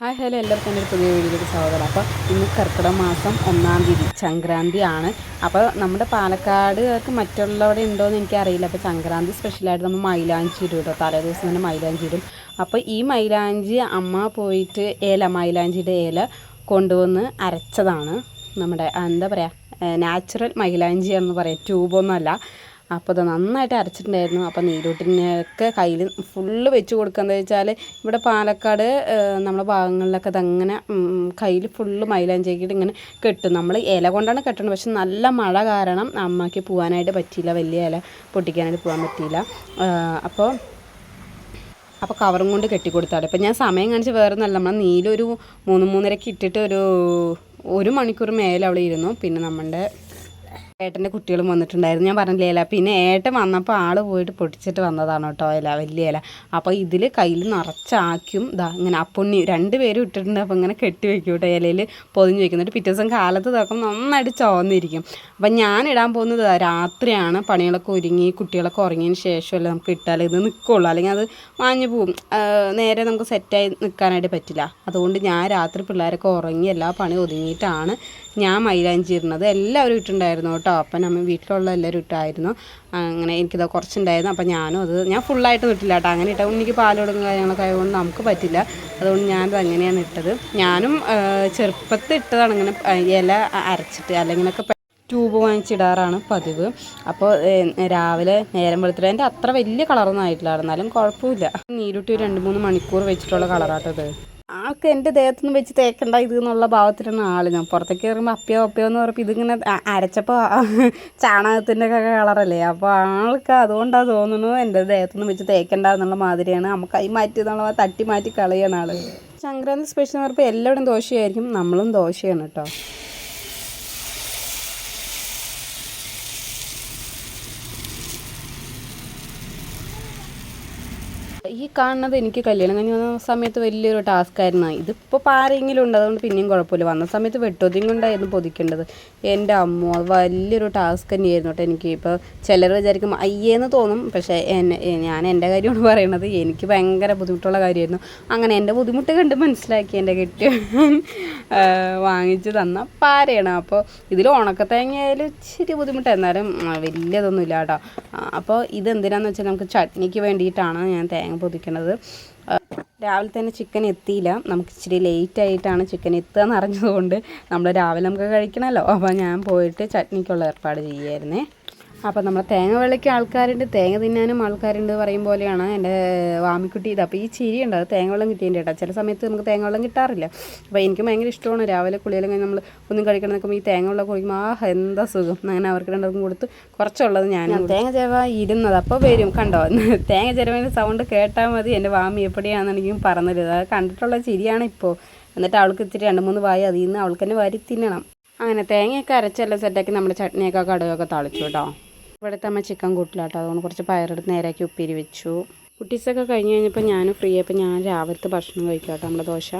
Hi hello. എല്ലാവർക്കും എന്റെ പുതിയ വീഡിയോയിലേക്ക് സ്വാഗതം. അപ്പോൾ ഇന്ന് കർക്കിടക മാസം ഒന്നാം തീയതി സംക്രാന്തി ആണ്. അപ്പോൾ നമ്മുടെ പാലക്കാടുകാർക്ക് മറ്റുള്ളവിടെ ഉണ്ടോയെന്ന് എനിക്കറിയില്ല. അപ്പോൾ സംക്രാന്തി സ്പെഷ്യലായിട്ട് നമ്മൾ മൈലാഞ്ചി ഇടും കേട്ടോ. തലേ ദിവസം തന്നെ മൈലാഞ്ചി ഇടും. അപ്പോൾ ഈ മൈലാഞ്ചി അമ്മ പോയിട്ട് ഏല മൈലാഞ്ചിയുടെ ഏല കൊണ്ടുവന്ന് അരച്ചതാണ്. നമ്മുടെ എന്താ പറയുക നാച്ചുറൽ മൈലാഞ്ചി എന്ന് പറയാം. ട്യൂബൊന്നുമല്ല അപ്പോൾ അത് നന്നായിട്ട് അരച്ചിട്ടുണ്ടായിരുന്നു. അപ്പോൾ നീരൂട്ടിനൊക്കെ കയ്യിൽ ഫുള്ള് വെച്ച് കൊടുക്കുക എന്താ വെച്ചാൽ ഇവിടെ പാലക്കാട് നമ്മുടെ ഭാഗങ്ങളിലൊക്കെ അതങ്ങനെ കയ്യിൽ ഫുള്ള് മൈലാഞ്ചേക്കിട്ട് ഇങ്ങനെ കെട്ടും. നമ്മൾ ഇല കൊണ്ടാണ് കെട്ടുന്നത് പക്ഷെ നല്ല മഴ കാരണം അമ്മയ്ക്ക് പോകാനായിട്ട് പറ്റിയില്ല. വലിയ ഇല പൊട്ടിക്കാനായിട്ട് പോകാൻ പറ്റിയില്ല. അപ്പോൾ അപ്പോൾ കവറും കൊണ്ട് കെട്ടിക്കൊടുത്താണ് ഇപ്പം ഞാൻ സമയം കാണിച്ച് വേറെ നല്ല നമ്മൾ നീലൊരു മൂന്ന് മൂന്നരക്ക് ഇട്ടിട്ട് ഒരു ഒരു മണിക്കൂർ മേലെ അവിടെ ഇരുന്നു. പിന്നെ നമ്മുടെ ഏട്ടന്റെ കുട്ടികളും വന്നിട്ടുണ്ടായിരുന്നു. ഞാൻ പറഞ്ഞില്ലേ ഇല പിന്നെ ഏട്ടൻ വന്നപ്പോൾ ആൾ പോയിട്ട് പൊട്ടിച്ചിട്ട് വന്നതാണ് കേട്ടോ ഇല വലിയ ഇല. അപ്പോൾ ഇതിൽ കയ്യിൽ നിറച്ചാക്കും ഇതാ ഇങ്ങനെ അപ്പുണ്ണി രണ്ട് പേരും ഇട്ടിട്ടുണ്ട്. അപ്പോൾ ഇങ്ങനെ കെട്ടി വെക്കും കേട്ടോ ഇലയിൽ പൊതിഞ്ഞ് വെക്കും. എന്നിട്ട് പിറ്റേ ദിവസം കാലത്ത് തുറക്കും നന്നായിട്ട് ചോന്നിരിക്കും അപ്പം ഞാൻ ഇടാൻ പോകുന്നത് രാത്രിയാണ്. പണികളൊക്കെ ഒരുങ്ങി കുട്ടികളൊക്കെ ഉറങ്ങിയതിന് ശേഷമല്ലേ നമുക്ക് ഇട്ടാൽ ഇത് നിൽക്കുള്ളൂ അല്ലെങ്കിൽ അത് മാഞ്ഞു പോവും. നേരെ നമുക്ക് സെറ്റായി നിൽക്കാനായിട്ട് പറ്റില്ല. അതുകൊണ്ട് ഞാൻ രാത്രി പിള്ളേരൊക്കെ ഉറങ്ങി എല്ലാ പണി ഒതുങ്ങിയിട്ടാണ് ഞാൻ മൈലാഞ്ചി ഇടുന്നത്. എല്ലാവരും ഇട്ടുണ്ടായിരുന്നു കേട്ടോ. അപ്പം നമ്മൾ വീട്ടിലുള്ള എല്ലാവരും ഇട്ടായിരുന്നു. അങ്ങനെ എനിക്കിത് കുറച്ചുണ്ടായിരുന്നു. അപ്പം ഞാനും അത് ഞാൻ ഫുള്ളായിട്ട് ഇട്ടില്ല കേട്ടോ അങ്ങനെ ഇട്ടാൽ ഉണ്ണിക്ക് പാൽ കൊടുക്കുന്ന കാര്യങ്ങളൊക്കെ ആയതുകൊണ്ട് നമുക്ക് പറ്റില്ല. അതുകൊണ്ട് ഞാനത് അങ്ങനെയാണ് ഇട്ടത്. ഞാനും ചെറുപ്പത്തിൽ ഇട്ടതാണ് ഇങ്ങനെ ഇല അരച്ചിട്ട് അല്ലെങ്കിലൊക്കെ ട്യൂബ് വാങ്ങിച്ചിടാറാണ് പതിവ്. അപ്പോൾ രാവിലെ നേരം വെളുത്തിട്ട് എന്റെ അത്ര വലിയ കളറൊന്നും ആയിട്ടില്ല എന്നാലും കുഴപ്പമില്ല. നീരുട്ടി രണ്ട് മൂന്ന് മണിക്കൂർ വെച്ചിട്ടുള്ള കളറാട്ടത് ആൾക്ക് എന്റെ ദേഹത്തുനിന്ന് വെച്ച് തേക്കണ്ട ഇത് എന്നുള്ള ഭാവത്തിലാണ് ആൾ ഞാൻ പുറത്തേക്ക് കയറുമ്പോൾ അപ്പിയോ അപ്പിയോ എന്ന് പറയുമ്പോൾ ഇതിങ്ങനെ അരച്ചപ്പോൾ ചാണകത്തിന്റെ ഒക്കെ കളറല്ലേ അപ്പോൾ ആൾക്ക് അതുകൊണ്ടാണ് തോന്നുന്നു എന്റെ ദേഹത്തുനിന്ന് വെച്ച് തേക്കണ്ട എന്നുള്ള മാതിരിയാണ്. നമുക്ക് കൈ മാറ്റി എന്നുള്ള തട്ടി മാറ്റി കളയാണ് ആൾ സംക്രാന്തി സ്പെഷ്യൽ എന്ന് പറയുമ്പോൾ എല്ലാവരും ദോശയായിരിക്കും. നമ്മളും ദോശയാണ് കേട്ടോ. ഈ കാണുന്നത് എനിക്ക് കല്യാണം കഴിഞ്ഞ് വന്ന സമയത്ത് വലിയൊരു ടാസ്ക് ആയിരുന്നു. ഇതിപ്പോൾ പാരെങ്കിലും ഉണ്ട് അതുകൊണ്ട് പിന്നെയും കുഴപ്പമില്ല. വന്ന സമയത്ത് വെട്ടൊതിയും കൊണ്ടായിരുന്നു പൊതിക്കേണ്ടത്. എന്റെ അമ്മ അത് വലിയൊരു ടാസ്ക് തന്നെയായിരുന്നു കേട്ടോ എനിക്ക്. ഇപ്പോൾ ചിലർ വിചാരിക്കും അയ്യേന്ന് തോന്നും. പക്ഷേ എന്നെ ഞാൻ എന്റെ കാര്യമാണ് പറയുന്നത് എനിക്ക് ഭയങ്കര ബുദ്ധിമുട്ടുള്ള കാര്യമായിരുന്നു. അങ്ങനെ എന്റെ ബുദ്ധിമുട്ട് കണ്ട് മനസ്സിലാക്കി എന്റെ കെട്ടി വാങ്ങിച്ച് തന്ന പാരയാണ്. അപ്പോൾ ഇതിൽ ഉണക്കത്തേങ്ങയായാലും ഇച്ചിരി ബുദ്ധിമുട്ട്. എന്നാലും വലിയതൊന്നുമില്ല കേട്ടോ. അപ്പോൾ ഇതെന്തിനാന്ന് വെച്ചാൽ നമുക്ക് ചട്നിക്ക് വേണ്ടിയിട്ടാണ് ഞാൻ തേങ്ങ പൊതിക്കണത് രാവിലെ തന്നെ ചിക്കൻ എത്തിയില്ല. നമുക്ക് ഇച്ചിരി ലേറ്റ് ആയിട്ടാണ് ചിക്കൻ എത്തുക എന്നറിഞ്ഞതുകൊണ്ട് നമ്മൾ രാവിലെ നമുക്ക് കഴിക്കണമല്ലോ. അപ്പോൾ ഞാൻ പോയിട്ട് ചട്നിക്കുള്ള ഏർപ്പാട് ചെയ്യുമായിരുന്നേ അപ്പോൾ നമ്മൾ തേങ്ങ വെള്ളയ്ക്ക് ആൾക്കാരുണ്ട് തേങ്ങ തിന്നാനും ആൾക്കാരുണ്ട് പറയും പോലെയാണ് എന്റെ വാമിക്കുട്ടി ഇത്. അപ്പോൾ ഈ ചിരി ഉണ്ട് അത് തേങ്ങ വെള്ളം കിട്ടിയതിന്റെ കേട്ടോ. ചില സമയത്ത് നമുക്ക് തേങ്ങ വെള്ളം കിട്ടാറില്ല. അപ്പോൾ എനിക്ക് ഭയങ്കര ഇഷ്ടമാണ് രാവിലെ കുളിയെല്ലാം കഴിഞ്ഞ് നമ്മൾ ഒന്നും കഴിക്കണം നിൽക്കുമ്പോൾ ഈ തേങ്ങ വെള്ളം കുടിക്കുമ്പോൾ ആ എന്താ സുഖം. അങ്ങനെ അവർക്ക് രണ്ടും കൊടുത്ത് കുറച്ചുള്ളത് ഞാൻ തേങ്ങ ചേവ ഇരുന്നത് അപ്പോൾ വരും കണ്ടോ? തേങ്ങ ചിരവിന്റെ സൗണ്ട് കേട്ടാൽ മതി എന്റെ വാമി എപ്പോഴാണെന്നെനിക്കും പറഞ്ഞത്. അത് കണ്ടിട്ടുള്ള ചിരിയാണ് ഇപ്പോൾ എന്നിട്ട് അവൾക്ക് ഇത്തിരി രണ്ട് മൂന്ന് വായി അതിൽ നിന്ന് അവൾക്ക് തന്നെ വരി തിന്നണം. അങ്ങനെ തേങ്ങയൊക്കെ അരച്ചെല്ലാം സെറ്റാക്കി നമ്മുടെ ചട്നിയൊക്കെ കടുകൊക്കെ തളിച്ചു കേട്ടോ. ഇവിടുത്തെ അമ്മ ചിക്കൻ കൂട്ടിലാട്ടോ. അതുകൊണ്ട് കുറച്ച് പയറെടുത്ത് നേരാക്കി ഉപ്പേരി വെച്ചു. കുട്ടീസൊക്കെ കഴിഞ്ഞ് കഴിഞ്ഞപ്പോൾ ഞാൻ ഫ്രീ ആയപ്പോൾ ഞാൻ രാവിലത്തെ ഭക്ഷണം കഴിക്കാം കേട്ടോ നമ്മുടെ ദോശ.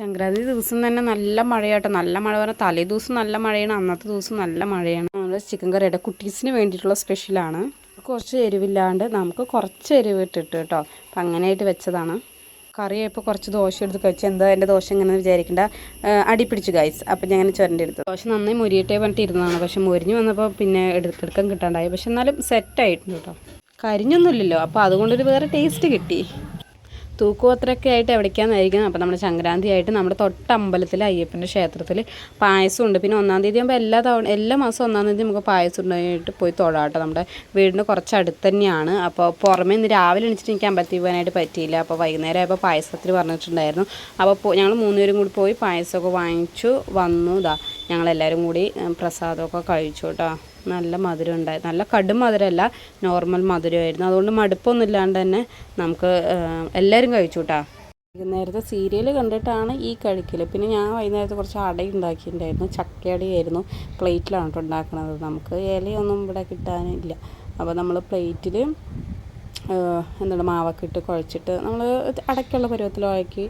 സംക്രാന്തി ദിവസം തന്നെ നല്ല മഴയാട്ടോ. നല്ല മഴ പറഞ്ഞാൽ തലേ ദിവസം നല്ല മഴയാണ് അന്നത്തെ ദിവസം നല്ല മഴയാണ്. നമ്മുടെ ചിക്കൻ കറിയുടെ കുട്ടീസിന് വേണ്ടിയിട്ടുള്ള സ്പെഷ്യലാണ് കുറച്ച് എരിവില്ലാണ്ട് നമുക്ക് കുറച്ച് എരിവ് ഇട്ടിട്ട് കേട്ടോ. അപ്പം അങ്ങനെയായിട്ട് വെച്ചതാണ്. കറിയായപ്പോൾ കുറച്ച് ദോശ എടുത്ത് കഴിച്ച്. എന്താ എന്റെ ദോശ ഇങ്ങനെ വിചാരിക്കേണ്ട. അടി പിടിച്ചു ഗൈസ് അപ്പം ഞാൻ അങ്ങനെ ചുരണ്ടി എടുത്തു. ദോശ നന്നായി മുരിയട്ടെ പറഞ്ഞിട്ട് ഇരുന്നതാണ്. പക്ഷെ മുരിഞ്ഞ് വന്നപ്പോൾ പിന്നെ എടുക്കാൻ കിട്ടാണ്ടായി. പക്ഷെ എന്നാലും സെറ്റായിട്ടുണ്ട് കേട്ടോ കരിഞ്ഞൊന്നുമില്ലല്ലോ. അപ്പോൾ അതുകൊണ്ടൊരു വേറെ ടേസ്റ്റ് കിട്ടി. തൂക്കുപത്രമൊക്കെ ആയിട്ട് എവിടേക്കാന്നായിരിക്കും അപ്പോൾ നമ്മുടെ സംക്രാന്തി ആയിട്ട് നമ്മുടെ തൊട്ടമ്പലത്തിൽ അയ്യപ്പന്റെ ക്ഷേത്രത്തിൽ പായസം ഉണ്ട് പിന്നെ ഒന്നാം തീയതി ആകുമ്പോൾ എല്ലാ തവണ എല്ലാ മാസം ഒന്നാം തീയതി നമുക്ക് പായസം ഉണ്ടായിട്ട് പോയി തൊഴാട്ടോ നമ്മുടെ വീടിന്റെ കുറച്ച് അടുത്ത് തന്നെയാണ്. അപ്പോൾ പുറമേ ഇന്ന് രാവിലെ എണിച്ചിട്ട് എനിക്ക് അമ്പലത്തിൽ പോകാനായിട്ട് പറ്റിയില്ല. അപ്പോൾ വൈകുന്നേരം ആയപ്പോൾ പായസത്തിൽ പറഞ്ഞിട്ടുണ്ടായിരുന്നു. അപ്പോൾ ഞങ്ങൾ മൂന്നുപേരും കൂടി പോയി പായസമൊക്കെ വാങ്ങിച്ചു വന്നു. ഇതാ ഞങ്ങളെല്ലാവരും കൂടി പ്രസാദമൊക്കെ കഴിച്ചു കേട്ടോ. നല്ല മധുരം ഉണ്ടായി. നല്ല കടും മധുരമല്ല നോർമൽ മധുരമായിരുന്നു. അതുകൊണ്ട് മടുപ്പൊന്നും ഇല്ലാണ്ട് തന്നെ നമുക്ക് എല്ലാവരും കഴിച്ചു കേട്ടോ. വൈകുന്നേരത്തെ സീരിയൽ കണ്ടിട്ടാണ് ഈ കഴിക്കൽ പിന്നെ ഞാൻ വൈകുന്നേരത്തെ കുറച്ച് അട ഉണ്ടാക്കിയിട്ടുണ്ടായിരുന്നു. ചക്കയടയായിരുന്നു പ്ലേറ്റിലാണ് കേട്ടോ ഉണ്ടാക്കുന്നത് നമുക്ക് ഇലയൊന്നും ഇവിടെ കിട്ടാനില്ല. അപ്പോൾ നമ്മൾ പ്ലേറ്റിൽ എന്താണ് മാവൊക്കെ ഇട്ട് കുഴച്ചിട്ട് നമ്മൾ അടയ്ക്കുള്ള പരുവത്തിലാക്കി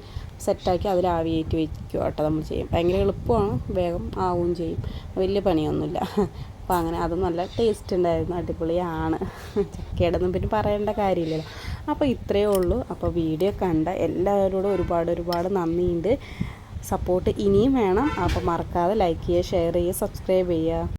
സെറ്റാക്കി അതിൽ ആവിയേറ്റ് വയ്ക്കുക കേട്ടോ നമ്മൾ ചെയ്യും. ഭയങ്കര എളുപ്പമാണ്. വേഗം ആവുകയും ചെയ്യും. വലിയ പണിയൊന്നുമില്ല. അപ്പോൾ അങ്ങനെ അത് നല്ല ടേസ്റ്റ് ഉണ്ടായിരുന്നു. അടിപൊളിയാണ്. ചക്കയുടെയൊന്നും പിന്നെ പറയേണ്ട കാര്യമില്ലല്ലോ. അപ്പോൾ ഇത്രയേ ഉള്ളൂ. അപ്പോൾ വീഡിയോ കണ്ട എല്ലാവരോടും ഒരുപാട് ഒരുപാട് നന്ദിയുണ്ട്. സപ്പോർട്ട് ഇനിയും വേണം. അപ്പോൾ മറക്കാതെ ലൈക്ക് ചെയ്യുക ഷെയർ ചെയ്യുക സബ്സ്ക്രൈബ് ചെയ്യുക.